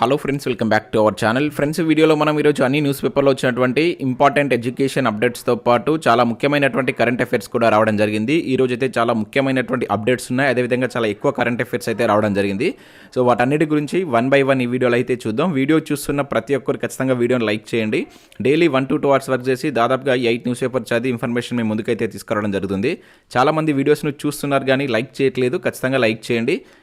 Hello friends welcome back to our channel friends వీడియోలో మనం ఈరోజు అన్ని న్యూస్ పేపర్లో వచ్చినటువంటి ఇంపార్టెంట్ ఎడ్యుకేషన్ అప్డేట్స్తో పాటు చాలా ముఖ్యమైనటువంటి కరెంట్ అఫైర్స్ కూడా రావడం జరిగింది. ఈ రోజు అయితే చాలా ముఖ్యమైనటువంటి అప్డేట్స్ ఉన్నాయి. అదేవిధంగా చాలా ఎక్కువ కరెంట్ అఫైర్స్ అయితే రావడం జరిగింది. సో వాటన్నిటి గురించి వన్ బై వన్ ఈ వీడియోలో అయితే చూద్దాం. వీడియో చూస్తున్న ప్రతి ఒక్కరు ఖచ్చితంగా వీడియోని లైక్ చేయండి. Daily one to two hours work చేసి దాదాపుగా ఎయిట్ న్యూస్ పేపర్ చదివి ఇన్ఫర్మేషన్ మేము ముందుకైతే తీసుకురావడం జరుగుతుంది. చాలామంది వీడియోస్ను చూస్తున్నారు కానీ లైక్ చేయట్లేదు. ఖచ్చితంగా లైక్ చేయండి.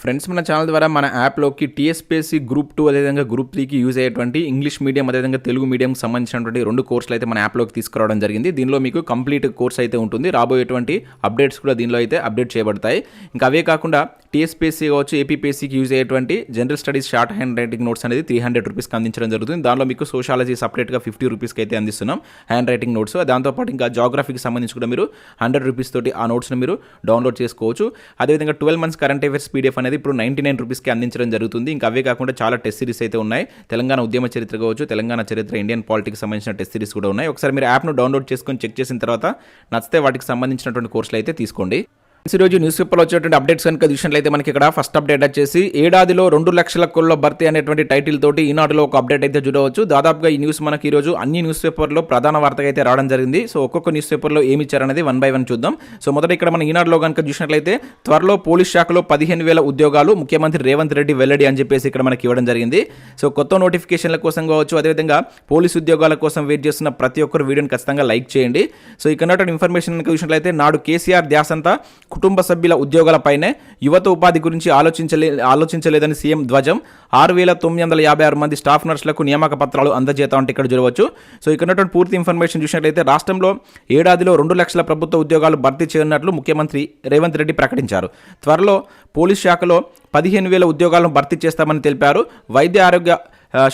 ఫ్రెండ్స్ మన ఛానల్ ద్వారా మన యాప్లోకి టీఎస్పీఎస్సీ గ్రూప్ టూ అదేవిధంగా గ్రూప్ త్రీకి యూజ్ అయ్యేటువంటి ఇంగ్లీష్ మీడియం అదేవిధంగా తెలుగు మీడియంకి సంబంధించినటువంటి రెండు కోర్సులు అయితే మన యాప్లోకి తీసుకురావడం జరిగింది. దీనిలో మీకు కంప్లీట్ కోర్స్ అయితే ఉంటుంది. రాబోయేటువంటి అప్డేట్స్ కూడా దీనిలో అయితే అప్డేట్ చేయబడతాయి. ఇంకా అవే కాకుండా టీఎస్పీఎస్సీ కావచ్చు ఏపీపీఎస్సీకి యూజ్ అయ్యేటువంటి general studies short hand writing notes అనేది త్రీ హండ్రెడ్ రూపీస్కి అందించడం జరుగుతుంది. దానిలో మీకు సోషాలజీ సపరేట్గా ఫిఫ్టీ రూపీస్కి అయితే అందిస్తున్నాం హ్యాండ్ రైటింగ్ నోట్స్. దాంతోపాటు ఇంకా జాగ్రఫీకి సంబంధించి కూడా మీరు హండ్రెడ్ రూపీస్ తోటి ఆ నోట్స్ని మీరు డౌన్లోడ్ చేసుకోవచ్చు. అదేవిధంగా twelve months current affairs PDF అనేది ఇప్పుడు నైంటీ నైన్ రూపీస్కి అందించడం జరుగుతుంది. ఇంకా అవే కాకుండా చాలా టెస్ట్ సిరీస్ అయితే ఉన్నాయి. తెలంగాణ ఉద్యమ చరిత్ర కావచ్చు తెలంగాణ చరిత్ర ఇండియన్ పాలిటిక్స్ సంబంధించిన టెస్ట్ సిరీస్ కూడా ఉన్నాయి. ఒకసారి మీరు యాప్ను డౌన్లోడ్ చేసుకొని చెక్ చేసిన తర్వాత నచ్చితే వాటికి సంబంధించినటువంటి కోర్సులు అయితే తీసుకోండి. ఈరోజు న్యూస్ పేపర్లో వచ్చేటువంటి అప్డేట్స్ కనుక చూసినట్లయితే మనకి ఇక్కడ ఫస్ట్ అప్డేట్ వచ్చేసి ఏడాదిలో రెండు లక్షల కోళ్ళ భర్తీ అనేటువంటి టైటిల్ తోటి ఈనాడులో ఒక అప్డేట్ అయితే చూడవచ్చు. దాదాపుగా ఈ న్యూస్ మనకి ఈ రోజు అన్ని న్యూస్ పేపర్లో ప్రధాన వార్తగా అయితే రావడం జరిగింది. సో ఒక్కొక్క న్యూస్ పేపర్లో ఏమి ఇచ్చారనేది వన్ బై వన్ చూద్దాం. సో మొదట ఇక్కడ మన ఈనాడులో కనుక చూసినట్లయితే త్వరలో పోలీస్ శాఖలో పదిహేను వేల ఉద్యోగాలు ముఖ్యమంత్రి రేవంత్ రెడ్డి వెల్లడి అని చెప్పేసి ఇక్కడ మనకి ఇవ్వడం జరిగింది. సో కొత్త నోటిఫికేషన్ల కోసం కావచ్చు అదేవిధంగా పోలీస్ ఉద్యోగాల కోసం వెయిట్ చేస్తున్న ప్రతి ఒక్కరు వీడియోని ఖచ్చితంగా లైక్ చేయండి. సో ఇక్కడ ఇన్ఫర్మేషన్ కనుక చూసినట్లయితే నాడు కేసీఆర్ ధ్యాసంతా కుటుంబ సభ్యుల ఉద్యోగాలపైనే యువత ఉపాధి గురించి ఆలోచించలే ఆలోచించలేదని సీఎం ధ్వజం. ఆరు వేల తొమ్మిది వందల యాభై ఆరు మంది స్టాఫ్ నర్సులకు నియామక పత్రాలు అందజేతా అంటే ఇక్కడ చూడవచ్చు. సో ఇక్కడ ఉన్నటువంటి పూర్తి ఇన్ఫర్మేషన్ చూసినట్లయితే రాష్ట్రంలో ఏడాదిలో రెండు లక్షల ప్రభుత్వ ఉద్యోగాలు భర్తీ చేయనున్నట్లు ముఖ్యమంత్రి రేవంత్ రెడ్డి ప్రకటించారు. త్వరలో పోలీస్ శాఖలో పదిహేను వేల ఉద్యోగాలను భర్తీ చేస్తామని తెలిపారు. వైద్య ఆరోగ్య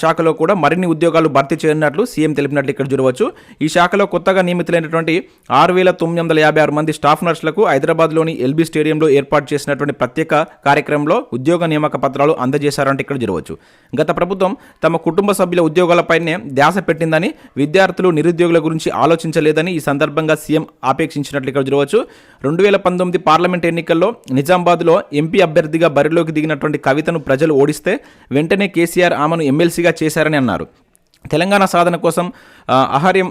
శాఖలో కూడా మరిన్ని ఉద్యోగాలు భర్తీ చేయనున్నట్లు సీఎం తెలిపినట్లు ఇక్కడ చూడవచ్చు. ఈ శాఖలో కొత్తగా నియమితులైనటువంటి ఆరు వేల తొమ్మిది వందల యాభై ఆరు మంది స్టాఫ్ నర్సులకు హైదరాబాద్లోని ఎల్బీ స్టేడియంలో ఏర్పాటు చేసినటువంటి ప్రత్యేక కార్యక్రమంలో ఉద్యోగ నియామక పత్రాలు అందజేశారంటే ఇక్కడ చూడవచ్చు. గత ప్రభుత్వం తమ కుటుంబ సభ్యుల ఉద్యోగాలపైనే ధ్యాస పెట్టిందని విద్యార్థులు నిరుద్యోగుల గురించి ఆలోచించలేదని ఈ సందర్భంగా సీఎం ఆపేక్షించినట్లు ఇక్కడ చూడవచ్చు. రెండు వేల పంతొమ్మిది పార్లమెంట్ ఎన్నికల్లో నిజామాబాద్లో ఎంపీ అభ్యర్థిగా బరిలోకి దిగినటువంటి కవితను ప్రజలు ఓడిస్తే వెంటనే కేసీఆర్ ఆమెను ఎమ్మెల్సీగా చేశారని అన్నారు. తెలంగాణ సాధన కోసం ఆ,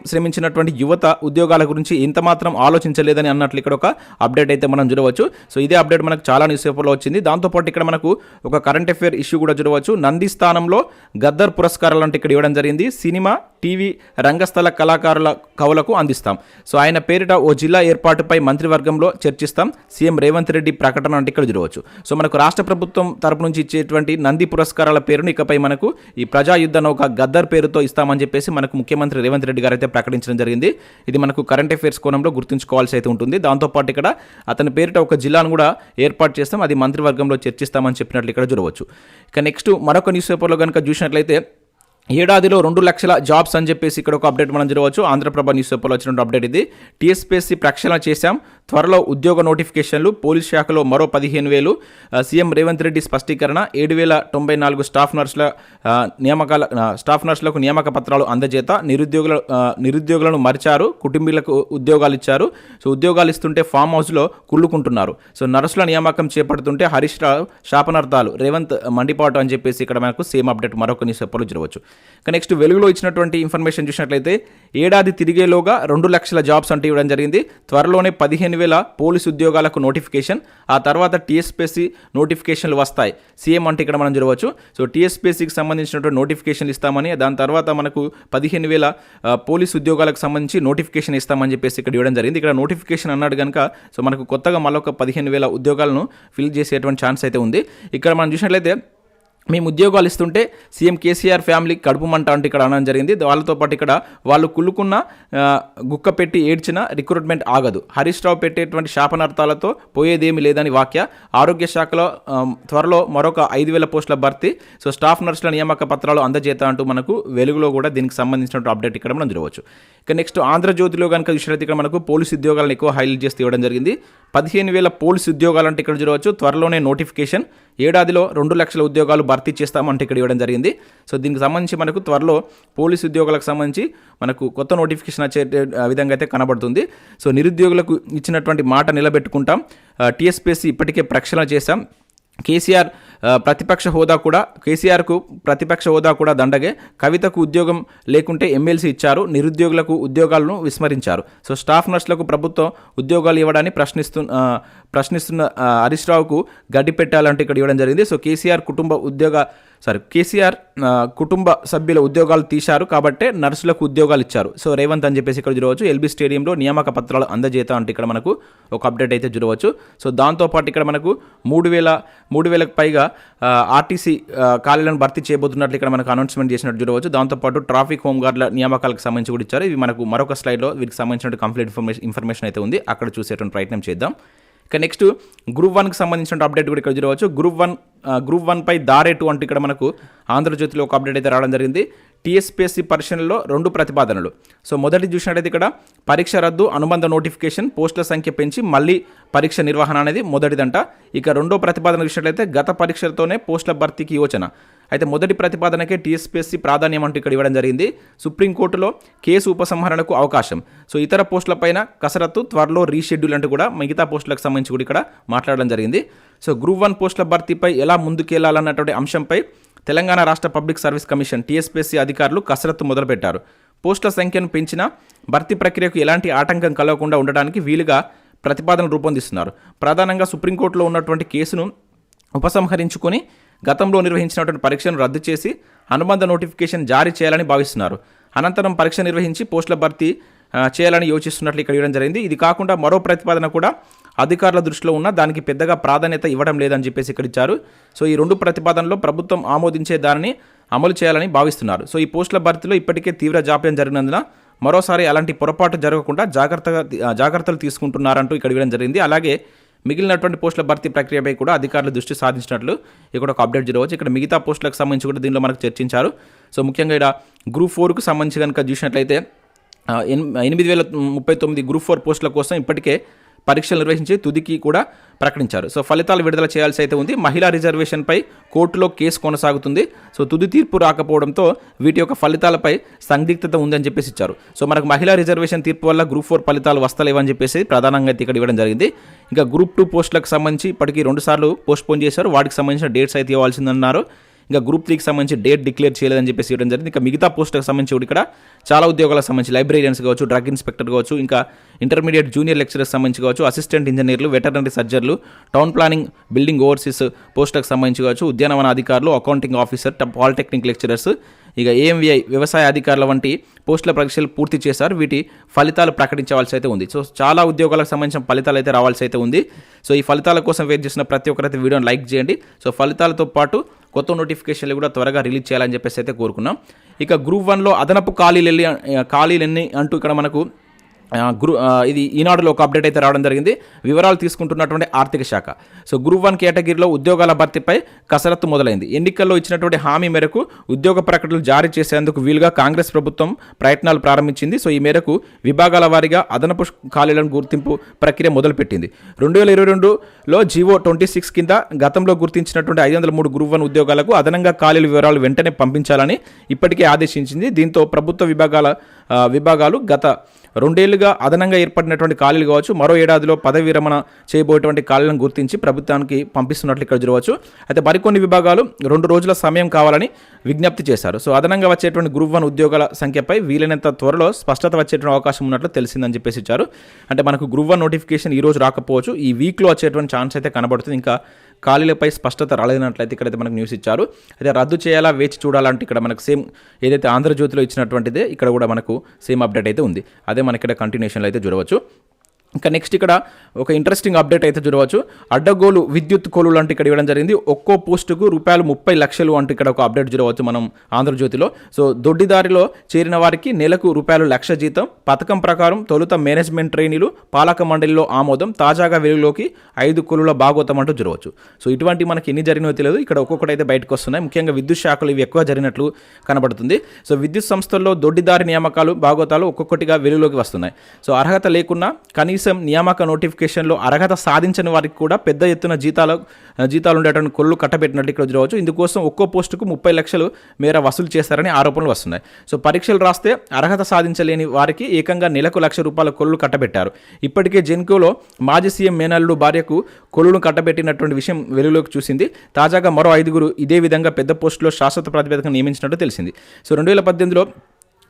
శ్రమించినటువంటి యువత ఉద్యోగాల గురించి ఇంతమాత్రం ఆలోచించలేదని అన్నట్లు ఇక్కడ ఒక అప్డేట్ అయితే మనం చూడవచ్చు. సో ఇదే అప్డేట్ మనకు చాలా న్యూస్ పేపర్లో వచ్చింది. దాంతోపాటు ఇక్కడ మనకు ఒక కరెంట్ అఫేర్ ఇష్యూ కూడా చూడవచ్చు. నంది స్థానంలో గద్దర్ పురస్కారాలు అంటే ఇక్కడ ఇవ్వడం జరిగింది. సినిమా టీవీ రంగస్థల కళాకారుల కవులకు అందిస్తాం. సో ఆయన పేరిట ఓ జిల్లా ఏర్పాటుపై మంత్రివర్గంలో చర్చిస్తాం. సీఎం రేవంత్ రెడ్డి ప్రకటన అంటే ఇక్కడ చూడవచ్చు. సో మనకు రాష్ట్ర ప్రభుత్వం తరపు నుంచి ఇచ్చేటువంటి నంది పురస్కారాల పేరును ఇకపై మనకు ఈ ప్రజాయుద్ధ నౌక గద్దర్ పేరుతో ఇస్తామని చెప్పేసి మనకు ముఖ్యమంత్రి రేవంత్ రెడ్డి గారు అయితే ప్రకటించడం జరిగింది. ఇది మనకు కరెంట్ అఫైర్స్ కోణంలో గుర్తుంచుకోవాల్సి అయితే ఉంటుంది. దాంతోపాటు ఇక్కడ అతని పేరిట ఒక జిల్లాను కూడా ఏర్పాటు చేస్తాం. అది మంత్రివర్గంలో చర్చిస్తామని చెప్పినట్లు ఇక్కడ చూడవచ్చు. ఇక నెక్స్ట్ మరొక న్యూస్ పేపర్లో కనుక చూసినట్లయితే ఏడాదిలో రెండు లక్షల జాబ్స్ అని చెప్పేసి ఇక్కడ ఒక అప్డేట్ మనం చూడవచ్చు ఆంధ్రప్రభ న్యూస్ పేపర్లో వచ్చిన అప్డేట్ ఇది. టీఎస్పీఎస్సీ ప్రక్షాళన చేశాం. త్వరలో ఉద్యోగ నోటిఫికేషన్లు పోలీస్ శాఖలో మరో పదిహేను వేలు సీఎం రేవంత్ రెడ్డి స్పష్టీకరణ ఏడు వేల తొంభై నాలుగు స్టాఫ్ నర్సుల నియామకాల స్టాఫ్ నర్సులకు నియామక పత్రాలు అందజేత. నిరుద్యోగుల నిరుద్యోగులను మరిచారు. కుటుంబీలకు ఉద్యోగాలు ఇచ్చారు. సో ఉద్యోగాలు ఇస్తుంటే ఫామ్ హౌస్లో కుళ్ళుకుంటున్నారు. సో నర్సుల నియామకం చేపడుతుంటే హరీష్ రావు శాపనార్థాలు రేవంత్ మండిపాటు అని చెప్పేసి ఇక్కడ మనకు సేమ్ అప్డేట్ మరొక న్యూస్ పేపర్లో చూడవచ్చు నెక్స్ట్ వెలుగులో ఇచ్చినటువంటి ఇన్ఫర్మేషన్ చూసినట్లయితే ఏడాది తిరిగేలోగా రెండు లక్షల జాబ్స్ అంటే ఇవ్వడం జరిగింది. త్వరలోనే పదిహేను వేల పోలీసు ఉద్యోగాలకు నోటిఫికేషన్ ఆ తర్వాత టీఎస్పీఎస్సీ నోటిఫికేషన్లు వస్తాయి. సీఎం అంటే ఇక్కడ మనం చూడవచ్చు. సో టీఎస్పీఎస్సీకి సంబంధించినటువంటి నోటిఫికేషన్లు ఇస్తామని దాని తర్వాత మనకు పదిహేను వేల పోలీసు ఉద్యోగాలకు సంబంధించి నోటిఫికేషన్ ఇస్తామని చెప్పేసి ఇక్కడ ఇవ్వడం జరిగింది. ఇక్కడ నోటిఫికేషన్ అన్నాడు కనుక సో మనకు కొత్తగా మరొక పదిహేను వేల ఉద్యోగాలను ఫిల్ చేసేటువంటి ఛాన్స్ అయితే ఉంది. ఇక్కడ మనం చూసినట్లయితే మేము ఉద్యోగాలు ఇస్తుంటే సీఎం కేసీఆర్ ఫ్యామిలీ కడుపు మంట అంటే ఇక్కడ అనడం జరిగింది. వాళ్ళతో పాటు ఇక్కడ వాళ్ళు కుళ్ళుకున్న గుక్క పెట్టి ఏడ్చిన రిక్రూట్మెంట్ ఆగదు. హరీష్ రావు పెట్టేటువంటి శాపనార్థాలతో పోయేదేమీ లేదని వాక్య. ఆరోగ్య శాఖలో త్వరలో మరొక ఐదు వేల పోస్టుల భర్తీ. సో స్టాఫ్ నర్సుల నియామక పత్రాలు అందజేత అంటూ మనకు వెలుగులో కూడా దీనికి సంబంధించినటువంటి అప్డేట్ ఇక్కడ మనం చూడవచ్చు. ఇక నెక్స్ట్ ఆంధ్రజ్యోతిలో కనుక చూసినట్టు ఇక్కడ మనకు పోలీస్ ఉద్యోగాలను ఎక్కువ హైలైట్ చేసి ఇవ్వడం జరిగింది. పదిహేను వేల పోలీస్ ఉద్యోగాలంటే ఇక్కడ చూడవచ్చు. త్వరలోనే నోటిఫికేషన్. ఏడాదిలో రెండు లక్షల ఉద్యోగాలు భర్తీ చేస్తామంటే ఇక్కడ ఇవ్వడం జరిగింది. సో దీనికి సంబంధించి మనకు త్వరలో పోలీస్ ఉద్యోగాలకు సంబంధించి మనకు కొత్త నోటిఫికేషన్ వచ్చే విధంగా అయితే కనబడుతుంది. సో నిరుద్యోగులకు ఇచ్చినటువంటి మాట నిలబెట్టుకుంటాం. టీఎస్పీఎస్సీ ఇప్పటికే ప్రక్షాళన చేశాం. కేసీఆర్ ప్రతిపక్ష హోదా కూడా కేసీఆర్కు ప్రతిపక్ష హోదా కూడా దండగే. కవితకు ఉద్యోగం లేకుంటే ఎమ్మెల్సీ ఇచ్చారు. నిరుద్యోగులకు ఉద్యోగాలను విస్మరించారు. సో స్టాఫ్ నర్సులకు ప్రభుత్వం ఉద్యోగాలు ఇవ్వడాన్ని ప్రశ్నిస్తు ప్రశ్నిస్తున్న హరీష్ రావుకు గడ్డి పెట్టాలంటే ఇక్కడ ఇవ్వడం జరిగింది. సో కేసీఆర్ కుటుంబ ఉద్యోగ సారీ కేసీఆర్ కుటుంబ సభ్యుల ఉద్యోగాలు తీశారు కాబట్టే నర్సులకు ఉద్యోగాలు ఇచ్చారు. సో రేవంత్ అని చెప్పేసి ఇక్కడ చూడవచ్చు ఎల్బీ స్టేడియంలో నియామక పత్రాలు అందజేత అంటే ఇక్కడ మనకు ఒక అప్డేట్ అయితే చూడవచ్చు సో దాంతోపాటు ఇక్కడ మనకు మూడు వేల మూడు వేలకు పైగా కూడా ఆర్టీసీ ఖాళీలను భర్తీ చేయబోతున్నట్లు ఇక్కడ మనకు అనౌన్స్మెంట్ చేసినట్టు చూడవచ్చు. దాంతోపాటు ట్రాఫిక్ హోంగార్డుల నియామకాలకు సంబంధించి కూడా ఇచ్చారు. ఇవి మనకు మరొక స్లైడ్లో వీటికి సంబంధించిన కంప్లీట్ ఇన్ఫర్మేషన్ ఇన్ఫర్మేషన్ అయితే ఉంది. అక్కడ చూసేటువంటి ప్రయత్నం చేద్దాం. ఇక నెక్స్ట్ గ్రూప్ వన్కి సంబంధించిన అప్డేట్ కూడా ఇక్కడ చూడవచ్చు. గ్రూప్ వన్ గ్రూప్ వన్ పై దారేటు అంటూ ఇక్కడ మనకు ఆంధ్రజ్యోతిలో ఒక అప్డేట్ అయితే రావడం జరిగింది. టీఎస్పీఎస్సీ పరిశీలనలో రెండు ప్రతిపాదనలు. సో మొదటి చూసినట్టయితే ఇక్కడ పరీక్ష రద్దు అనుబంధ నోటిఫికేషన్ పోస్టుల సంఖ్య పెంచి మళ్ళీ పరీక్ష నిర్వహణ అనేది మొదటిదంట. ఇక రెండో ప్రతిపాదన చూసినట్లయితే గత పరీక్షలతోనే పోస్టుల భర్తీకి యోచన. అయితే మొదటి ప్రతిపాదనకే టీఎస్పీఎస్సీ ప్రాధాన్యం అంటూ ఇక్కడ ఇవ్వడం జరిగింది. సుప్రీంకోర్టులో కేసు ఉపసంహరణకు అవకాశం. సో ఇతర పోస్టులపైన కసరత్తు త్వరలో రీషెడ్యూల్ అంటూ కూడా మిగతా పోస్టులకు సంబంధించి కూడా ఇక్కడ మాట్లాడడం జరిగింది. సో గ్రూప్ వన్ పోస్టుల భర్తీపై ఎలా ముందుకెళ్ళాలన్నటువంటి అంశంపై తెలంగాణ రాష్ట్ర పబ్లిక్ సర్వీస్ కమిషన్ టీఎస్పీఎస్సీ అధికారులు కసరత్తు మొదలుపెట్టారు. పోస్టుల సంఖ్యను పెంచినా భర్తీ ప్రక్రియకు ఎలాంటి ఆటంకం కలగకుండా ఉండడానికి వీలుగా ప్రతిపాదన రూపొందిస్తున్నారు. ప్రధానంగా సుప్రీంకోర్టులో ఉన్నటువంటి కేసును ఉపసంహరించుకొని గతంలో నిర్వహించినటువంటి పరీక్షను రద్దు చేసి అనుబంధ నోటిఫికేషన్ జారీ చేయాలని భావిస్తున్నారు. అనంతరం పరీక్ష నిర్వహించి పోస్టుల భర్తీ చేయాలని యోచిస్తున్నట్లు ఇక్కడ ఇవ్వడం జరిగింది. ఇది కాకుండా మరో ప్రతిపాదన కూడా అధికారుల దృష్టిలో ఉన్న దానికి పెద్దగా ప్రాధాన్యత ఇవ్వడం లేదని చెప్పేసి ఇక్కడ ఇచ్చారు. సో ఈ రెండు ప్రతిపాదనలో ప్రభుత్వం ఆమోదించే దానిని అమలు చేయాలని భావిస్తున్నారు. సో ఈ పోస్టుల భర్తీలో ఇప్పటికే తీవ్ర జాప్యం జరిగినందున మరోసారి అలాంటి పొరపాటు జరగకుండా జాగ్రత్తగా జాగ్రత్తలు తీసుకుంటున్నారంటూ ఇక్కడ ఇవ్వడం జరిగింది. అలాగే మిగిలినటువంటి పోస్టుల భర్తీ ప్రక్రియపై కూడా అధికారులు దృష్టి సాధించినట్లు ఇక్కడ ఒక అప్డేట్ జరగవచ్చు. ఇక్కడ మిగతా పోస్టులకు సంబంధించి కూడా దీనిలో మనకు చర్చించారు. సో ముఖ్యంగా ఇక్కడ గ్రూప్ ఫోర్కు సంబంధించి కనుక చూసినట్లయితే ఎన్- ఎనిమిది వేల ముప్పై తొమ్మిది గ్రూప్ ఫోర్ పోస్టుల కోసం ఇప్పటికే పరీక్షలు నిర్వహించి తుదికి కూడా ప్రకటించారు. సో ఫలితాలు విడుదల చేయాల్సి అయితే ఉంది. మహిళా రిజర్వేషన్పై కోర్టులో కేసు కొనసాగుతుంది. సో తుది తీర్పు రాకపోవడంతో వీటి యొక్క ఫలితాలపై సందిగ్ధత ఉందని చెప్పేసి ఇచ్చారు. సో మనకు మహిళా రిజర్వేషన్ తీర్పు వల్ల గ్రూప్ ఫోర్ ఫలితాలు వస్తలేవని చెప్పేసి ప్రధానంగా అయితే ఇక్కడ ఇవ్వడం జరిగింది. ఇంకా గ్రూప్ టూ పోస్టులకు సంబంధించి ఇప్పటికీ రెండుసార్లు పోస్ట్పోన్ చేశారు. వాటికి సంబంధించిన డేట్స్ అయితే ఇవ్వాల్సిందన్నారు. ఇంకా గ్రూప్ త్రీకి సంబంధించి డేట్ డిక్లేర్ చేయలేదని చెప్పేసి ఇవ్వడం జరిగింది. ఇంకా మిగతా పోస్టులకు సంబంధించి కూడా ఇక్కడ చాలా ఉద్యోగాలకు సంబంధించి లైబ్రేరియన్స్ కావచ్చు డ్రగ్ ఇన్స్పెక్టర్ కావచ్చు ఇంకా ఇంటర్మీడియట్ జూనియర్ లెక్చరర్స్ సంబంధించి కావచ్చు అసిస్టెంట్ ఇంజనీర్లు వెటర్నరీ సర్జర్లు టౌన్ ప్లానింగ్ బిల్డింగ్ ఓవర్సీస్ పోస్టులకు సంబంధించి కావచ్చు ఉద్యానవన అధికారులు అకౌంటింగ్ ఆఫీసర్ పాలిటెక్నిక్ లెక్చరర్స్ ఇక ఏఎంవిఐ వ్యవసాయ అధికారుల వంటి పోస్టుల పరీక్షలు పూర్తి చేశారు. వీటి ఫలితాలు ప్రకటించవలసి అయితే ఉంది. సో చాలా ఉద్యోగాలకు సంబంధించిన ఫలితాలు అయితే రావాల్సి అయితే ఉంది. సో ఈ ఫలితాల కోసం వెయిట్ చేసిన ప్రతి ఒక్కరైతే వీడియోని లైక్ చేయండి. సో ఫలితాలతో పాటు కొత్త నోటిఫికేషన్లు కూడా త్వరగా రిలీజ్ చేయాలని చెప్పేసి అయితే కోరుకున్నాం. ఇక గ్రూప్ వన్లో అదనపు ఖాళీలు వెళ్ళి ఖాళీలు ఎన్ని అంటూ ఇక్కడ మనకు గురు ఇది ఈనాడులో ఒక అప్డేట్ అయితే రావడం జరిగింది. వివరాలు తీసుకుంటున్నటువంటి ఆర్థిక శాఖ. సో గ్రూప్ వన్ కేటగిరీలో ఉద్యోగాల భర్తీపై కసరత్తు మొదలైంది. ఎన్నికల్లో ఇచ్చినటువంటి హామీ మేరకు ఉద్యోగ ప్రకటనలు జారీ చేసేందుకు వీలుగా కాంగ్రెస్ ప్రభుత్వం ప్రయత్నాలు ప్రారంభించింది. సో ఈ మేరకు విభాగాల వారీగా అదనపు ఖాళీలను గుర్తింపు ప్రక్రియ మొదలుపెట్టింది. రెండు వేల ఇరవై రెండులో జీవో ట్వంటీ సిక్స్ కింద గతంలో గుర్తించినటువంటి ఐదు వందల మూడు గ్రూప్ వన్ ఉద్యోగాలకు అదనంగా ఖాళీల వివరాలు వెంటనే పంపించాలని ఇప్పటికే ఆదేశించింది. దీంతో ప్రభుత్వ విభాగాల విభాగాలు గత రెండేళ్ళుగా అదనంగా ఏర్పడినటువంటి ఖాళీలు కావచ్చు మరో ఏడాదిలో పదవి విరమణ చేయబోయేటువంటి ఖాళీలను గుర్తించి ప్రభుత్వానికి పంపిస్తున్నట్లు ఇక్కడ చూడవచ్చు. అయితే మరికొన్ని విభాగాలు రెండు రోజుల సమయం కావాలని విజ్ఞప్తి చేశారు. సో అదనంగా వచ్చేటువంటి గ్రూప్ వన్ ఉద్యోగాల సంఖ్యపై వీలైనంత త్వరలో స్పష్టత వచ్చేటువంటి అవకాశం ఉన్నట్లు తెలిసిందని చెప్పేసి ఇచ్చారు. అంటే మనకు గ్రూప్ వన్ నోటిఫికేషన్ ఈ రోజు రాకపోవచ్చు. ఈ వీక్లో వచ్చేటువంటి ఛాన్స్ అయితే కనబడుతుంది. ఇంకా ఖాళీలపై స్పష్టత రాలేదన్నట్లయితే ఇక్కడైతే మనకు న్యూస్ ఇచ్చారు. అయితే రద్దు చేయాలా వేచి చూడాలంటే ఇక్కడ మనకు సేమ్ ఏదైతే ఆంధ్రజ్యోతిలో ఇచ్చినటువంటిదే ఇక్కడ కూడా మనకు సేమ్ అప్డేట్ అయితే ఉంది. అదే మనకి ఇక్కడ కంటిన్యూషన్లో అయితే చూడవచ్చు. ఇంకా నెక్స్ట్ ఇక్కడ ఒక ఇంట్రెస్టింగ్ అప్డేట్ అయితే చూడవచ్చు. అడ్డగోలు విద్యుత్ కోలు అంటే ఇక్కడ ఇవ్వడం జరిగింది. ఒక్కో పోస్టుకు రూపాయలు ముప్పై లక్షలు అంటూ ఇక్కడ ఒక అప్డేట్ చూడవచ్చు మనం ఆంధ్రజ్యోతిలో. సో దొడ్డిదారిలో చేరిన వారికి నెలకు రూపాయలు లక్ష జీతం. పథకం ప్రకారం తొలుత మేనేజ్మెంట్ ట్రైనీలు పాలక మండలిలో ఆమోదం. తాజాగా వెలుగులోకి ఐదు కొలుల భాగోతం అంటూ చూడవచ్చు. సో ఇటువంటి మనకి ఎన్ని జరిగినో తెలియదు. ఇక్కడ ఒక్కొక్కటి అయితే బయటకు వస్తున్నాయి. ముఖ్యంగా విద్యుత్ శాఖలు ఇవి ఎక్కువ జరిగినట్లు కనబడుతుంది. సో విద్యుత్ సంస్థల్లో దొడ్డిదారి నియామకాలు భాగోతాలు ఒక్కొక్కటిగా వెలుగులోకి వస్తున్నాయి. సో అర్హత లేకున్నా కనీస కనీసం నియామక నోటిఫికేషన్లో అర్హత సాధించని వారికి కూడా పెద్ద ఎత్తున జీతాలు జీతాలు ఉండేటువంటి కొళ్ళు కట్టబెట్టినట్టు ఇక్కడ చూడవచ్చు. ఇందుకోసం ఒక్కో పోస్టుకు ముప్పై లక్షలు మేర వసూలు చేస్తారని ఆరోపణలు వస్తున్నాయి. సో పరీక్షలు రాస్తే అర్హత సాధించలేని వారికి ఏకంగా నెలకు లక్ష రూపాయల కొళ్ళు కట్టబెట్టారు. ఇప్పటికే జెన్కోలో మాజీ సీఎం మేనల్లుడు భార్యకు కొల్లును కట్టబెట్టినటువంటి విషయం వెలుగులోకి చూసింది. తాజాగా మరో ఐదుగురు ఇదే విధంగా పెద్ద పోస్టులో శాశ్వత ప్రాతిపదికన నియమించినట్టు తెలిసింది. సో రెండు వేల పద్దెనిమిదిలో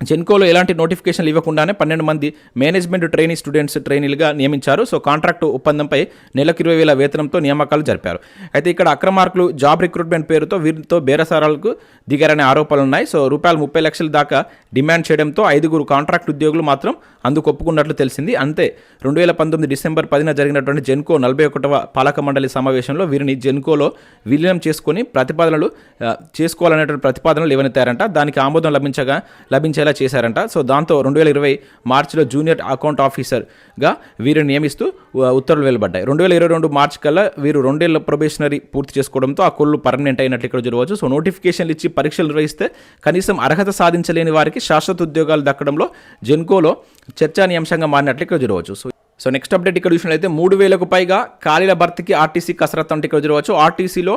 జెన్కోలో ఎలాంటి నోటిఫికేషన్లు ఇవ్వకుండానే పన్నెండు మంది మేనేజ్మెంట్ ట్రైనింగ్ స్టూడెంట్స్ ట్రైనీలుగా నియమించారు. సో కాంట్రాక్టు ఒప్పందంపై నెలకు ఇరవై వేల వేతనంతో నియామకాలు జరిపారు. అయితే ఇక్కడ అక్రమార్కులు జాబ్ రిక్రూట్మెంట్ పేరుతో వీరితో బేరసారాలకు దిగారనే ఆరోపణలు ఉన్నాయి సో రూపాయలు ముప్పై లక్షల దాకా డిమాండ్ చేయడంతో ఐదుగురు కాంట్రాక్ట్ ఉద్యోగులు మాత్రం అందుకు ఒప్పుకున్నట్లు తెలిసింది. అంతే రెండు వేల పంతొమ్మిది డిసెంబర్ పదిన జరిగినటువంటి జెన్కో నలభై ఒకటవ పాలక మండలి సమావేశంలో వీరిని జెన్కోలో విలీనం చేసుకొని ప్రతిపాదనలు చేసుకోవాలనేటువంటి ప్రతిపాదనలు ఇవ్వనెత్తారంట దానికి ఆమోదం లభించగా లభించేలా చేశారంట. సో దాంతో రెండు వేల ఇరవై మార్చిలో జూనియర్ అకౌంట్ ఆఫీసర్గా వీరిని నియమిస్తూ ఉత్తర్వులు వెలువడ్డాయి. రెండు వేల ఇరవై రెండు మార్చి కల్లా వీరు రెండేళ్ళ ప్రొబేషనరీ పూర్తి చేసుకోవడంతో ఆ కొల్లు పర్మనెంట్ అయినట్లు ఇక్కడ చూడవచ్చు. సో నోటిఫికేషన్లు ఇచ్చి పరీక్షలు నిర్వహిస్తే కనీసం అర్హత సాధించలేని వారికి శాశ్వత ఉద్యోగాలు దక్కడంలో జెన్కోలో చర్చానీయాంశంగా మారినట్లు ఇక్కడ చూడవచ్చు. సో సో నెక్స్ట్ అప్డేట్ ఇక్కడ చూసినట్లయితే మూడు వేలకు పైగా ఖాళీల భర్తీకి ఆర్టీసీ కసరత్తు అంటే ఇక్కడ చూడవచ్చు. ఆర్టీసీలో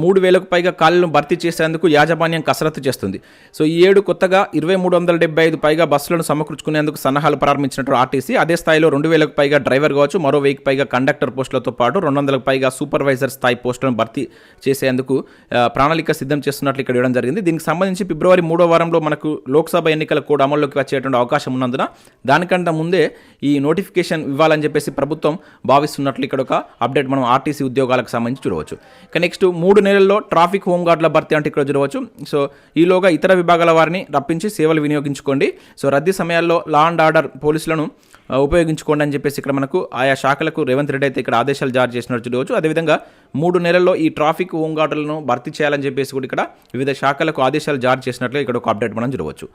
మూడు వేలకు పైగా ఖాళీలను భర్తీ చేసేందుకు యాజమాన్యం కసరత్తు చేస్తుంది. సో ఈ ఏడు కొత్తగా ఇరవై మూడు వందల డెబ్బై ఐదు పైగా బస్సులను సమకూర్చుకునేందుకు సన్నాహాలు ప్రారంభించినట్టు ఆర్టీసీ అదే స్థాయిలో రెండు వేలకు పైగా డ్రైవర్ కావచ్చు మరో వెయ్యికి పైగా కండక్టర్ పోస్టులతో పాటు రెండు వందలకు పైగా సూపర్వైజర్ స్థాయి పోస్టులను భర్తీ చేసేందుకు ప్రణాళిక సిద్ధం చేస్తున్నట్లు ఇక్కడ ఇవ్వడం జరిగింది. దీనికి సంబంధించి ఫిబ్రవరి మూడో వారంలో మనకు లోక్సభ ఎన్నికల కూడా అమల్లోకి వచ్చేటువంటి అవకాశం ఉన్నందున దానికంటే ముందే ఈ నోటిఫికేషన్ ఇవ్వాలని చెప్పేసి ప్రభుత్వం భావిస్తున్నట్లు ఇక్కడ ఒక అప్డేట్ మనం ఆర్టీసీ ఉద్యోగాలకు సంబంధించి చూడవచ్చు. ఇక నెక్స్ట్ మూడు నెలల్లో ట్రాఫిక్ హోంగార్డుల భర్తీ అంటే ఇక్కడ చూడవచ్చు. సో ఈలోగా ఇతర విభాగాల వారిని రప్పించి సేవలు వినియోగించుకోండి. సో రద్దీ సమయాల్లో లా అండ్ ఆర్డర్ పోలీసులను ఉపయోగించుకోండి అని చెప్పేసి ఇక్కడ మనకు ఆయా శాఖలకు రేవంత్ రెడ్డి అయితే ఇక్కడ ఆదేశాలు జారీ చేసినట్టు చూడవచ్చు. అదేవిధంగా మూడు నెలల్లో ఈ ట్రాఫిక్ హోంగార్డులను భర్తీ చేయాలని చెప్పేసి కూడా ఇక్కడ వివిధ శాఖలకు ఆదేశాలు జారీ చేసినట్లు ఇక్కడ ఒక అప్డేట్ మనం చూడవచ్చు.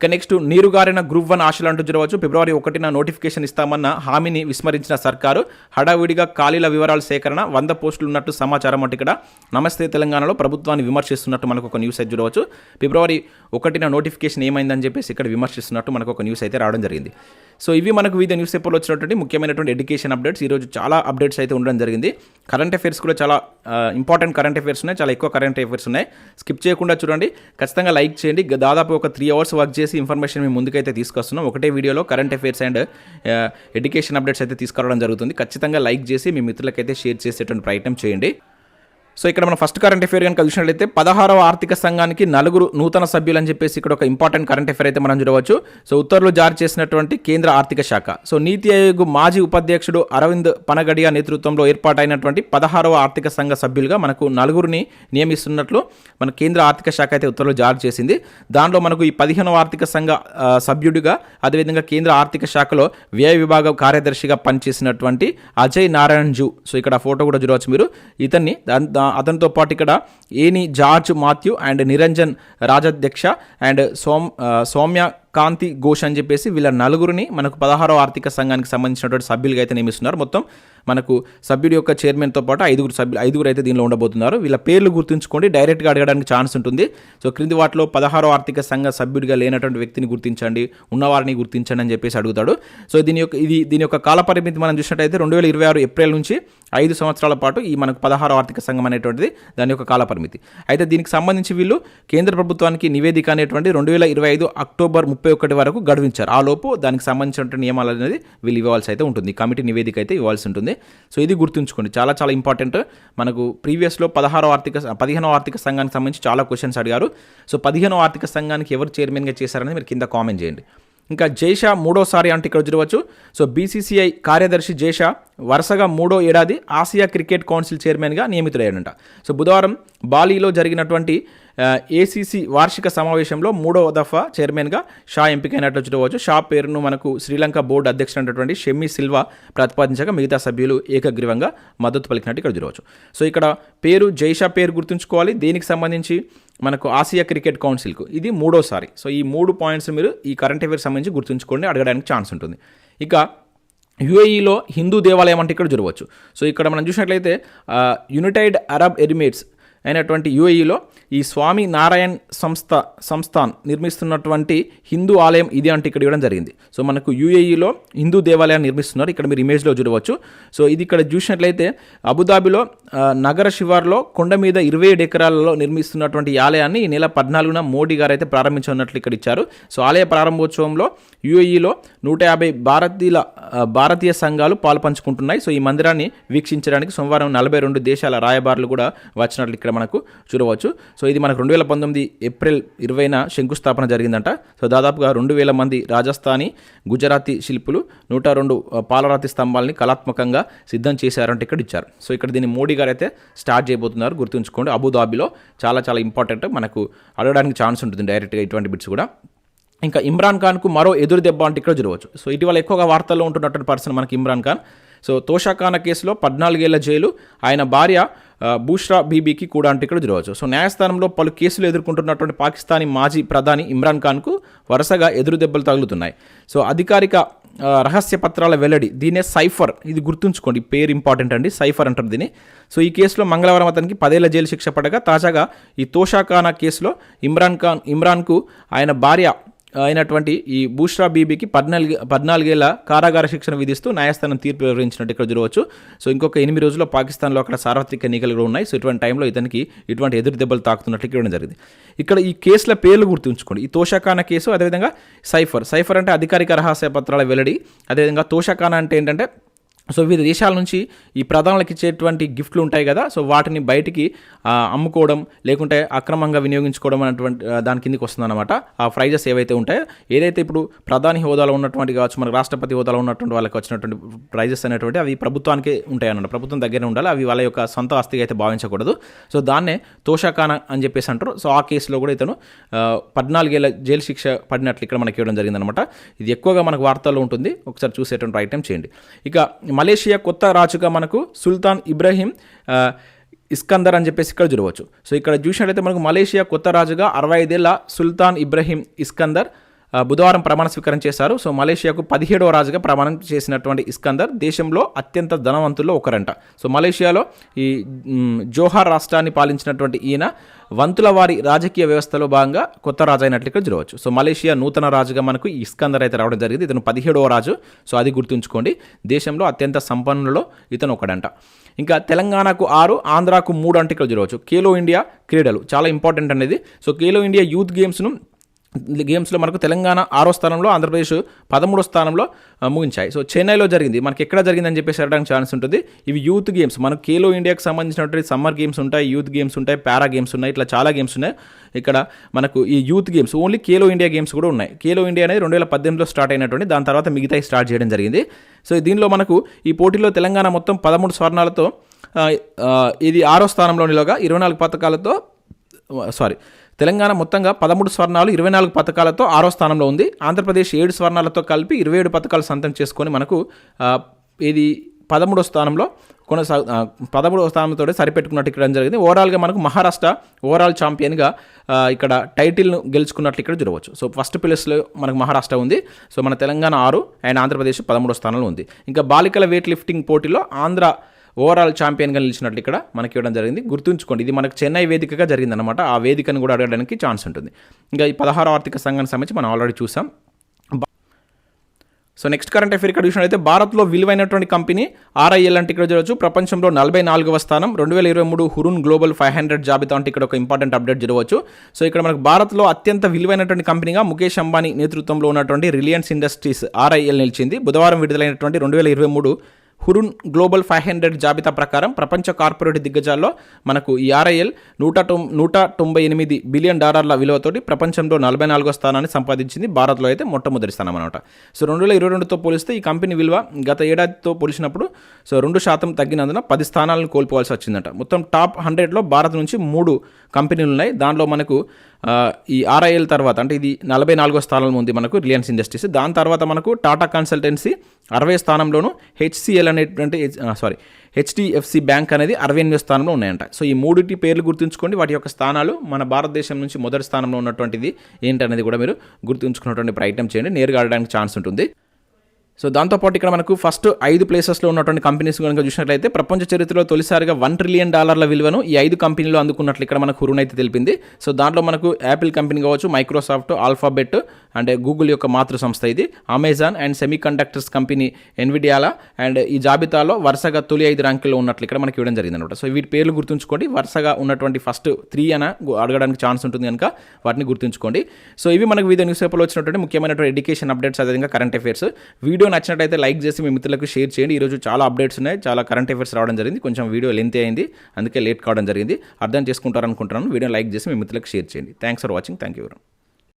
ఇక నెక్స్ట్ నీరుగారిన గ్రూప్ వన్ ఆశలు అంటూ చూడవచ్చు ఫిబ్రవరి ఒకటిన నోటిఫికేషన్ ఇస్తామన్న హామీని విస్మరించిన సర్కారు. హడావిడిగా ఖాళీల వివరాల సేకరణ వంద పోస్టులు ఉన్నట్టు సమాచారం అంటే ఇక్కడ. నమస్తే తెలంగాణలో ప్రభుత్వాన్ని విమర్శిస్తున్నట్టు మనకు ఒక న్యూస్ అయితే చూడవచ్చు. ఫిబ్రవరి ఒకటిన నోటిఫికేషన్ ఏమైందని చెప్పేసి ఇక్కడ విమర్శిస్తున్నట్టు మనకు ఒక న్యూస్ అయితే రావడం జరిగింది. సో ఇవి మనకు వివిధ న్యూస్ పేపర్లో వచ్చినటువంటి ముఖ్యమైనటువంటి ఎడ్యుకేషన్ అప్డేట్స్ ఈరోజు చాలా అప్డేట్స్ అయితే ఉండడం జరిగింది. కరెంట్ అఫైర్స్ కూడా చాలా ఇంపార్టెంట్ కరెంట్ అఫైర్స్ ఉన్నాయి. చాలా ఎక్కువ కరెంట్ అఫేర్స్ ఉన్నాయి. స్కిప్ చేయకుండా చూడండి. ఖచ్చితంగా లైక్ చేయండి. దాదాపు ఒక త్రీ అవర్స్ వర్క్ చేసి ఇన్ఫర్మేషన్ మేము ముందుకైతే తీసుకొస్తున్నాం. ఒకటే వీడియోలో current affairs and education updates అయితే తీసుకురావడం జరుగుతుంది. ఖచ్చితంగా లైక్ చేసి మీ మిత్రులకైతే షేర్ చేసేటువంటి ప్రయత్నం చేయండి. సో ఇక్కడ మనం ఫస్ట్ కరెంట్ అఫేర్ కనుక చూసినట్లయితే పదహారవ ఆర్థిక సంఘానికి నలుగురు నూతన సభ్యులు అని చెప్పేసి ఇక్కడ ఒక ఇంపార్టెంట్ కరెంట్ అఫేర్ అయితే మనం చూడవచ్చు. సో ఉత్తర్వులు జారీ చేసినటువంటి కేంద్ర ఆర్థిక శాఖ. సో నీతి ఆయోగ్ మాజీ ఉపాధ్యక్షుడు అరవింద్ పనగడియా నేతృత్వంలో ఏర్పాటైనటువంటి పదహారవ ఆర్థిక సంఘ సభ్యులుగా మనకు నలుగురిని నియమిస్తున్నట్లు మన కేంద్ర ఆర్థిక శాఖ అయితే ఉత్తర్వులు జారీ చేసింది. దానిలో మనకు ఈ పదిహేనవ ఆర్థిక సంఘ సభ్యుడిగా అదేవిధంగా కేంద్ర ఆర్థిక శాఖలో వ్యయ విభాగ కార్యదర్శిగా పనిచేసినటువంటి అజయ్ నారాయణ్ జూ. సో ఇక్కడ ఫోటో కూడా చూడవచ్చు మీరు. ఇతన్ని దాన్- అతనితో పాటు ఇక్కడ ఏని జార్జ్ మాథ్యూ అండ్ నిరంజన్ రాజాధ్యక్ష అండ్ సోమ్ సౌమ్య కాంతి ఘోష్ అని చెప్పేసి వీళ్ళ నలుగురిని మనకు పదహారవ ఆర్థిక సంఘానికి సంబంధించినటువంటి సభ్యులుగా అయితే నియమిస్తున్నారు. మొత్తం మనకు సభ్యుడి యొక్క చైర్మన్తో పాటు ఐదుగురు సభ్యులు ఐదుగురు అయితే దీనిలో ఉండబోతున్నారు. వీళ్ళ పేర్లు గుర్తుంచుకోండి. డైరెక్ట్గా అడగడానికి ఛాన్స్ ఉంటుంది. సో క్రింది వాటిలో పదహారో ఆర్థిక సంఘ సభ్యుడిగా లేనటువంటి వ్యక్తిని గుర్తించండి. ఉన్నవారిని గుర్తించండి అని చెప్పేసి అడుగుతాడు. సో దీని యొక్క ఇది దీని యొక్క కాల పరిమితి మనం చూసినట్టయితే రెండు వేల ఇరవై ఆరు ఏప్రిల్ నుంచి ఐదు సంవత్సరాల పాటు ఈ మనకు పదహారో ఆర్థిక సంఘం అనేటువంటిది దాని యొక్క కాల పరిమితి. అయితే దీనికి సంబంధించి వీళ్ళు కేంద్ర ప్రభుత్వానికి నివేదిక అనేటువంటి రెండు వేల ఇరవై ఐదు అక్టోబర్ ముప్పై ఒకటి వరకు గడువించారు. ఆ లోపు దానికి సంబంధించిన నియమాలు అనేది వీళ్ళు ఇవ్వాల్సి అయితే ఉంటుంది. కమిటీ నివేదిక అయితే ఇవ్వాల్సి ఉంటుంది. సో ఇది గుర్తుంచుకోండి. చాలా చాలా ఇంపార్టెంట్. మనకు ప్రీవియస్లో పదహారో ఆర్థిక పదిహేనో ఆర్థిక సంఘానికి సంబంధించి చాలా క్వశ్చన్స్ అడిగారు. సో పదిహేనో ఆర్థిక సంఘానికి ఎవరు చైర్మన్గా చేశారని మీరు కింద కామెంట్ చేయండి. ఇంకా జైషా మూడోసారి అంటే ఇక్కడ చూడవచ్చు. సో బీసీసీఐ కార్యదర్శి జైషా వరుసగా మూడో ఏడాది ఆసియా క్రికెట్ కౌన్సిల్ చైర్మన్గా నియమితుడయ్యాడంట. సో బుధవారం బాలీలో జరిగినటువంటి ఏసీసీ వార్షిక సమావేశంలో మూడవ దఫా చైర్మన్గా షా ఎంపికైనట్లు చూడవచ్చు. షా పేరును మనకు శ్రీలంక బోర్డు అధ్యక్షుడైనటువంటి షెమ్మి సిల్వా ప్రతిపాదించగా మిగతా సభ్యులు ఏకగ్రీవంగా మద్దతు పలికినట్టు ఇక్కడ చూడవచ్చు. సో ఇక్కడ పేరు జైషా పేరు గుర్తుంచుకోవాలి. దీనికి సంబంధించి మనకు ఆసియా క్రికెట్ కౌన్సిల్కు ఇది మూడోసారి. సో ఈ మూడు పాయింట్స్ మీరు ఈ కరెంట్ అఫేర్స్ సంబంధించి గుర్తుంచుకోండి అడగడానికి ఛాన్స్ ఉంటుంది. ఇక యుఏఈలో హిందూ దేవాలయం అంటే ఇక్కడ చూడవచ్చు. సో ఇక్కడ మనం చూసినట్లయితే యునైటెడ్ అరబ్ ఎమిరేట్స్ అయినటువంటి యుఏఈలో ఈ స్వామి నారాయణ్ సంస్థ సంస్థాన్ నిర్మిస్తున్నటువంటి హిందూ ఆలయం ఇది అంటే ఇక్కడ ఇవ్వడం జరిగింది. సో మనకు యుఏఈలో హిందూ దేవాలయాన్ని నిర్మిస్తున్నారు. ఇక్కడ మీరు ఇమేజ్లో చూడవచ్చు. సో ఇది ఇక్కడ చూసినట్లయితే అబుదాబిలో నగర శివార్లో కొండ మీద ఇరవై ఏడు ఎకరాలలో నిర్మిస్తున్నటువంటి ఆలయాన్ని ఈ నెల పద్నాలుగున మోడీ గారు అయితే ప్రారంభించనున్నట్లు ఇక్కడ ఇచ్చారు. సో ఆలయ ప్రారంభోత్సవంలో యుఏఈలో నూట యాభై భారతీయుల భారతీయ సంఘాలు పాల్పంచుకుంటున్నాయి. సో ఈ మందిరాన్ని వీక్షించడానికి సోమవారం నలభై రెండు దేశాల రాయబారులు కూడా వచ్చినట్లు ఇక్కడ మనకు చూడవచ్చు. సో ఇది మనకు రెండు వేల పంతొమ్మిది ఏప్రిల్ ఇరవైన శంకుస్థాపన జరిగిందంట. సో దాదాపుగా రెండు వేల మంది రాజస్థానీ గుజరాతీ శిల్పులు నూట రెండు పాలరాతి స్తంభాలని కళాత్మకంగా సిద్ధం చేశారంటే ఇక్కడ ఇచ్చారు. సో ఇక్కడ దీన్ని మోడీ గారు అయితే స్టార్ట్ చేయబోతున్నారు గుర్తుంచుకోండి. అబుదాబిలో చాలా చాలా ఇంపార్టెంట్ మనకు అడగడానికి ఛాన్స్ ఉంటుంది డైరెక్ట్గా ఇటువంటి బిట్స్ కూడా. ఇంకా ఇమ్రాన్ ఖాన్కు మరో ఎదురు దెబ్బ అంటే ఇక్కడ చూడవచ్చు. సో ఇటీవల ఎక్కువగా వార్తల్లో ఉంటున్నటువంటి పర్సన్ మనకి ఇమ్రాన్ ఖాన్. సో తోషాఖానా కేసులో పద్నాలుగేళ్ళ జైలు. ఆయన భార్య బూష్రా బీబీకి కూడా అంటే ఇక్కడ జరగవచ్చు. సో న్యాయస్థానంలో పలు కేసులు ఎదుర్కొంటున్నటువంటి పాకిస్తానీ మాజీ ప్రధాని ఇమ్రాన్ ఖాన్కు వరుసగా ఎదురు దెబ్బలు తగులుతున్నాయి. సో అధికారిక రహస్య పత్రాల వెల్లడి దీనే సైఫర్ ఇది గుర్తుంచుకోండి పేరు ఇంపార్టెంట్ అండి సైఫర్ అంటారు దీన్ని. సో ఈ కేసులో మంగళవారం అతనికి పదేళ్ళ జైలు శిక్ష పడగా తాజాగా ఈ తోషాఖానా కేసులో ఇమ్రాన్ ఖాన్ ఇమ్రాన్కు ఆయన భార్య అయినటువంటి ఈ బూష్రా బీబీకి పద్నాలుగు పద్నాలుగేళ్ళ కారాగార శిక్షణ విధిస్తూ న్యాయస్థానం తీర్పు వివరించినట్టు ఇక్కడ చూడవచ్చు. సో ఇంకొక ఎనిమిది రోజుల్లో పాకిస్తాన్లో అక్కడ సార్వత్రిక ఎన్నికలు కూడా ఉన్నాయి. సో ఇటువంటి టైంలో ఇతనికి ఇటువంటి ఎదురు దెబ్బలు తాకుతున్నట్టు ఇక్కడ జరిగింది. ఇక్కడ ఈ కేసుల పేర్లు గుర్తుంచుకోండి. ఈ తోషాఖానా కేసు అదేవిధంగా సైఫర్. సైఫర్ అంటే అధికారిక రహస్య పత్రాల వెల్లడి. అదేవిధంగా తోషాఖానా అంటే ఏంటంటే సో వివిధ దేశాల నుంచి ఈ ప్రధానులకు ఇచ్చేటువంటి గిఫ్ట్లు ఉంటాయి కదా సో వాటిని బయటికి అమ్ముకోవడం లేకుంటే అక్రమంగా వినియోగించుకోవడం అనేటువంటి దాని కిందకి వస్తుందన్నమాట. ఆ ప్రైజెస్ ఏవైతే ఉంటాయో ఏదైతే ఇప్పుడు ప్రధాని హోదాలో ఉన్నటువంటి కావచ్చు మన రాష్ట్రపతి హోదాలో ఉన్నటువంటి వాళ్ళకి వచ్చినటువంటి ప్రైజెస్ అనేటువంటి అవి ప్రభుత్వానికే ఉంటాయి అన్నమాట. ప్రభుత్వం దగ్గర ఉండాలి అవి వాళ్ళ యొక్క సొంత ఆస్తిగా అయితే భావించకూడదు. సో దాన్నే తోషాఖానా అని చెప్పేసి అంటారు. సో ఆ కేసులో కూడా ఇతను పద్నాలుగేళ్ళ జైలు శిక్ష పడినట్లు ఇక్కడ మనకి ఇవ్వడం జరిగిందనమాట ఇది ఎక్కువగా మనకు వార్తల్లో ఉంటుంది. ఒకసారి చూసేటువంటి ప్రయత్నం చేయండి. ఇక మలేషియా కొత్త రాజుగా మనకు సుల్తాన్ ఇబ్రహీం ఇస్కందర్ అని చెప్పేసి ఇక్కడ చూడవచ్చు. సో ఇక్కడ చూసినట్లయితే మనకు మలేషియా కొత్త రాజుగా అరవై ఐదేళ్ళ సుల్తాన్ ఇబ్రహీం ఇస్కందర్ బుధవారం ప్రమాణ స్వీకారం చేశారు. సో మలేషియాకు పదిహేడవ రాజుగా ప్రమాణం చేసినటువంటి ఇస్కందర్ దేశంలో అత్యంత ధనవంతుల్లో ఒకరంట. సో మలేషియాలో ఈ జోహార్ రాష్ట్రాన్ని పాలించినటువంటి ఈయన వంతుల వారి రాజకీయ వ్యవస్థలో భాగంగా కొత్త రాజు అయినట్లు ఇక్కడ చూడవచ్చు. సో మలేషియా నూతన రాజుగా మనకు ఇస్కందర్ అయితే రావడం జరిగింది. ఇతను పదిహేడవ రాజు. సో అది గుర్తుంచుకోండి. దేశంలో అత్యంత సంపన్నులలో ఇతను ఒకడంట. ఇంకా తెలంగాణకు ఆరు ఆంధ్రాకు మూడు అంటే ఇక్కడ చూడవచ్చు. ఖేలో ఇండియా క్రీడలు చాలా ఇంపార్టెంట్ అనేది. సో ఖేలో ఇండియా యూత్ గేమ్స్ను గేమ్స్లో మనకు తెలంగాణ ఆరో స్థానంలో ఆంధ్రప్రదేశ్ పదమూడో స్థానంలో ముగించాయి. సో చెన్నైలో జరిగింది. మనకి ఎక్కడ జరిగిందని చెప్పేసి అడగడానికి ఛాన్స్ ఉంటుంది. ఇవి యూత్ గేమ్స్. మనకు ఖేలో ఇండియాకి సంబంధించినటువంటి సమ్మర్ గేమ్స్ ఉంటాయి యూత్ గేమ్స్ ఉంటాయి పారా గేమ్స్ ఉన్నాయి ఇట్లా చాలా గేమ్స్ ఉన్నాయి. ఇక్కడ మనకు ఈ youth games only Khelo India games కూడా ఉన్నాయి. ఖేలో ఇండియా అనేది రెండు వేల పద్దెనిమిదిలో స్టార్ట్ అయినటువంటి దాని తర్వాత మిగతాయి స్టార్ట్ చేయడం జరిగింది. సో దీనిలో మనకు ఈ పోటీలో తెలంగాణ మొత్తం పదమూడు స్వర్ణాలతో ఇది ఆరో స్థానంలో నిలవగా ఇరవై నాలుగు పథకాలతో సారీ తెలంగాణ మొత్తంగా పదమూడు స్వర్ణాలు ఇరవై నాలుగు పథకాలతో ఆరో స్థానంలో ఉంది. ఆంధ్రప్రదేశ్ ఏడు స్వర్ణాలతో కలిపి ఇరవై ఏడు పథకాలు సొంతం చేసుకొని మనకు ఇది పదమూడో స్థానంలో కొనసా పదమూడవ స్థానంతో సరిపెట్టుకున్నట్టు ఇక్కడ జరిగింది. ఓవరాల్గా మనకు మహారాష్ట్ర ఓవరాల్ ఛాంపియన్గా ఇక్కడ టైటిల్ను గెలుచుకున్నట్లు ఇక్కడ చూడవచ్చు. సో ఫస్ట్ ప్లేస్లో మనకు మహారాష్ట్ర ఉంది. సో మన తెలంగాణ ఆరు అండ్ ఆంధ్రప్రదేశ్ పదమూడో స్థానంలో ఉంది. ఇంకా బాలికల వెయిట్ లిఫ్టింగ్ పోటీలో ఆంధ్ర ఓవరాల్ ఛాంపియన్గా నిలిచినట్లు ఇక్కడ మనకి ఇవ్వడం జరిగింది. గుర్తుంచుకోండి ఇది మనకు చెన్నై వేదికగా జరిగిందనమాట ఆ వేదికను కూడా అడగడానికి ఛాన్స్ ఉంటుంది. ఇంకా ఈ పదహారు ఆర్థిక సంఘానికి సంబంధించి మనం ఆల్రెడీ చూసాం. సో నెక్స్ట్ కరెంట్ అఫేర్ ఇక్కడ చూసినట్లయితే భారత్లో విలువైనటువంటి కంపెనీ ఆర్ఐఎల్ అంటే ఇక్కడ చూడవచ్చు ప్రపంచంలో నలభై నాలుగవ స్థానం రెండు వేల ఇరవై మూడు హురున్ గ్లోబల్ ఫైవ్ హండ్రెడ్ జాబితా అంటే ఇక్కడ ఒక ఇంపార్టెంట్ అప్డేట్ చూడవచ్చు సో ఇక్కడ మనకు భారత్లో అత్యంత విలువైనటువంటి కంపెనీగా ముఖేష్ అంబానీ నేతృత్వంలో ఉన్నటువంటి రిలయన్స్ ఇండస్ట్రీస్ ఆర్ఐఎల్ నిలిచింది. బుధవారం విడుదలైనటువంటి రెండు వేల ఇరవై మూడు హురున్ గ్లోబల్ ఫైవ్ హండ్రెడ్ జాబితా ప్రకారం ప్రపంచ కార్పొరేట్ దిగ్గజాల్లో మనకు ఈ ఆర్ఐఎల్ నూట తొం నూట తొంభై ఎనిమిది బిలియన్ డాలర్ల విలువతోటి ప్రపంచంలో నలభై నాలుగో స్థానాన్ని సంపాదించింది భారత్లో అయితే మొట్టమొదటి స్థానం అనమాట సో రెండు వేల ఇరవై రెండుతో పోలిస్తే ఈ కంపెనీ విలువ గత ఏడాదితో పోల్చినప్పుడు సో రెండు శాతం తగ్గినందున పది స్థానాలను కోల్పోవాల్సి వచ్చిందట. మొత్తం టాప్ హండ్రెడ్లో భారత్ నుంచి మూడు కంపెనీలు ఉన్నాయి. దానిలో మనకు ఈ ఆర్ఐఎల్ తర్వాత అంటే ఇది నలభై నాలుగో స్థానంలో ఉంది మనకు రిలయన్స్ ఇండస్ట్రీస్. దాని తర్వాత మనకు టాటా కన్సల్టెన్సీ అరవై స్థానంలోను హెచ్సిఎల్ అనేటువంటి సారీ హెచ్డిఎఫ్సి బ్యాంక్ అనేది అరవై ఎనిమిది స్థానంలో ఉన్నాయంట. సో ఈ మూడింటి పేర్లు గుర్తుంచుకోండి. వాటి యొక్క స్థానాలు మన భారతదేశం నుంచి మొదటి స్థానంలో ఉన్నటువంటిది ఏంటనేది కూడా మీరు గుర్తుంచుకున్నటువంటి ప్రయత్నం చేయండి. నేరుగా ఆడడానికి ఛాన్స్ ఉంటుంది. సో దాంతోపాటు ఇక్కడ మనకు ఫస్ట్ ఐదు ప్లేసెస్లో ఉన్నటువంటి కంపెనీస్ కనుక చూసినట్లయితే ప్రపంచ చరిత్రలో తొలిసారిగా వన్ ట్రిలియన్ డాలర్ల విలువను ఈ ఐదు కంపెనీలు అందుకున్నట్లు ఇక్కడ మనకు హురున్ అయితే తెలిపింది. సో దాంట్లో మనకు యాపిల్ కంపెనీ కావచ్చు మైక్రోసాఫ్ట్ ఆల్ఫాబెట్ అండ్ గూగుల్ యొక్క మాతృ సంస్థ ఇది. Amazon and semiconductors company ఎన్విడియాలా అండ్ ఈ జాబితాలో వరుసగా తొలి ఐదు ర్యాంకుల్లో ఉన్నట్లు ఇక్కడ మనకి ఇవ్వడం జరిగింది అనమాట సో వీటి పేర్లు గుర్తుంచుకోండి. వరుసగా ఉన్నటువంటి ఫస్ట్ త్రీ అన అడగడానికి ఛాన్స్ ఉంటుంది కనుక వాటిని గుర్తుంచుకోండి. సో ఇవి మనకు వివిధ న్యూస్ పేపర్లో వచ్చినటువంటి ముఖ్యమైనటువంటి ఎడ్యుకేషన్ అప్డేట్స్ అదేవిధంగా కరెంట్ అఫైర్స్ వీడియో నచ్చినట్టయితే లైక్ చేసి మీ మిత్రులకు షేర్ చేయండి. ఈరోజు చాలా అప్డేట్స్ ఉన్నాయి. చాలా కరెంట్ అఫైర్స్ రావడం జరిగింది. కొంచెం వీడియో లెంత్ అయింది. అందుకే లేట్ కావడం జరిగింది. అర్థం చేసుకుంటారనుకుంటున్నాను. వీడియో లైక్ చేసి మీ మిత్రులకు షేర్ చేయండి. Thanks for watching thank you